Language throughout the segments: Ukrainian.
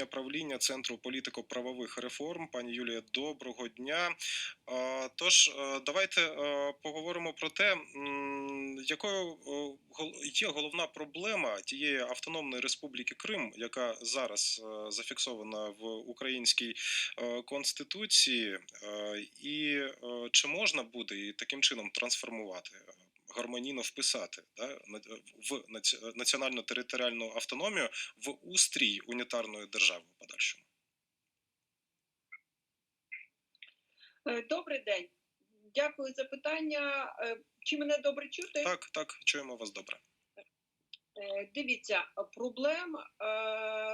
правління Центру політико-правових реформ. Пані Юлія, доброго дня. Тож е, давайте е, поговоримо про те, якою е, є головна проблема тієї автономної республіки Крим, яка зараз зафіксована в українській конституції, і чи можна буде її таким чином трансформувати? Гармонійно вписати да, в наці- національно-територіальну автономію в устрій унітарної держави в подальшому. Е, Добрий день. Дякую за питання. Е, Чи мене добре чути? Так, так, чуємо вас добре. Е, Дивіться, проблем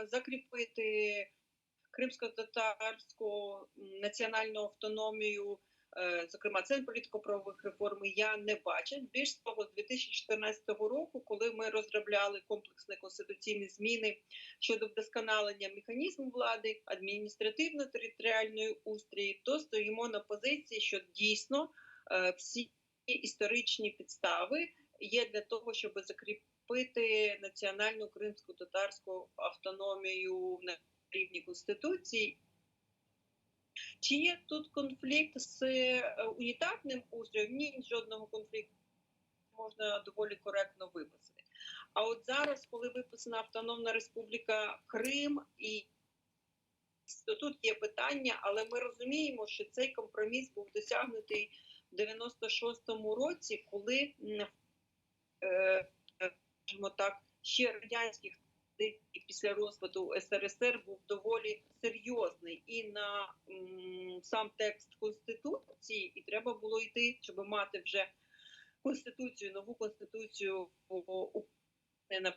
закріпити кримсько-татарську національну автономію, зокрема центр політико-правових реформ, я не бачу. Більш того, з 2014 року, коли ми розробляли комплексні конституційні зміни щодо вдосконалення механізму влади, адміністративно-територіальної устрії, то стоїмо на позиції, що дійсно е, всі історичні підстави є для того, щоб закріпити національну кримську татарську автономію на рівні конституції. Чи є тут конфлікт з е, унітарним устроєм? Ні, жодного конфлікту можна доволі коректно виписати. А от зараз, коли виписана Автономна Республіка Крим, і то тут є питання, але ми розуміємо, що цей компроміс був досягнутий в 96-му році, коли е, скажімо так, ще радянських традицій після розпаду СРСР був доволі серйозний. І на сам текст конституції, і треба було йти, щоб мати вже конституцію, нову конституцію на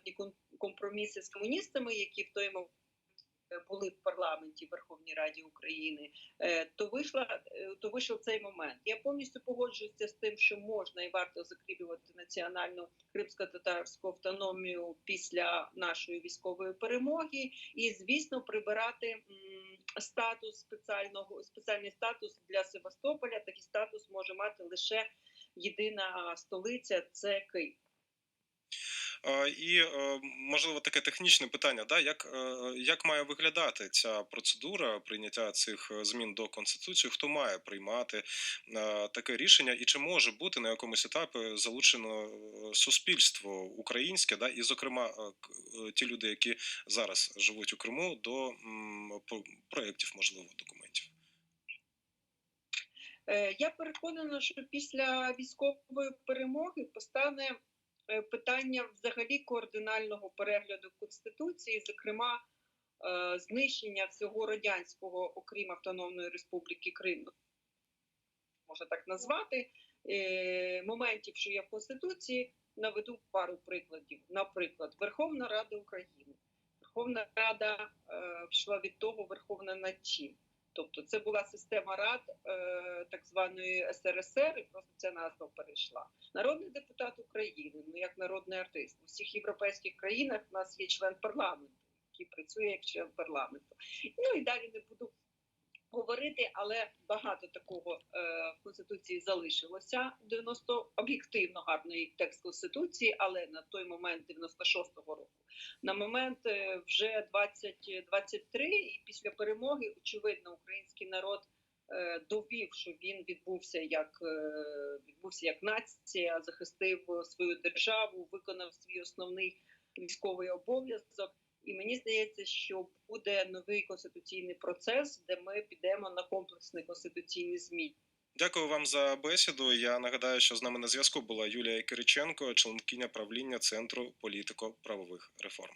компроміси з комуністами, які в той момент були в парламенті Верховній Раді України, е, то вийшла е, то вийшов цей момент. Я повністю погоджуюся з тим, що можна і варто закріплювати національну кримсько-татарську автономію після нашої військової перемоги, і звісно, прибирати статус спеціального спеціальний статус для Севастополя. Такий статус може мати лише єдина столиця це Київ. Е, І е, можливо таке технічне питання: да, як, е, як має виглядати ця процедура прийняття цих змін до конституції? Хто має приймати таке рішення, і чи може бути на якомусь етапі залучено суспільство українське, да, і, зокрема, ті люди, які зараз живуть у Криму, до проєктів, можливо, документів? Я переконана, що після військової перемоги постане питання взагалі координального перегляду конституції, зокрема е, знищення всього радянського, окрім Автономної Республіки Крим, можна так назвати, е, моментів, що є в конституції. Наведу пару прикладів. Наприклад, Верховна Рада України. Верховна Рада е, пішла від того Верховна над чим. Тобто це була система рад е, так званої СРСР, і просто ця назва перейшла. Народний депутат України, ну як народний артист. У всіх європейських країнах у нас є член парламенту, який працює як член парламенту. Ну і далі не буду говорити, але багато такого е, в конституції залишилося. 90 об'єктивно гарний текст конституції, але на той момент 96-го року. На момент е, вже 2023 і після перемоги, очевидно, український народ е, довів, що він відбувся як відбувся як нація, захистив свою державу, виконав свій основний військовий обов'язок. І мені здається, що буде новий конституційний процес, де ми підемо на комплексні конституційні зміни. Дякую вам за бесіду. Я нагадаю, що з нами на зв'язку була Юлія Кириченко, членкиня правління Центру політико-правових реформ.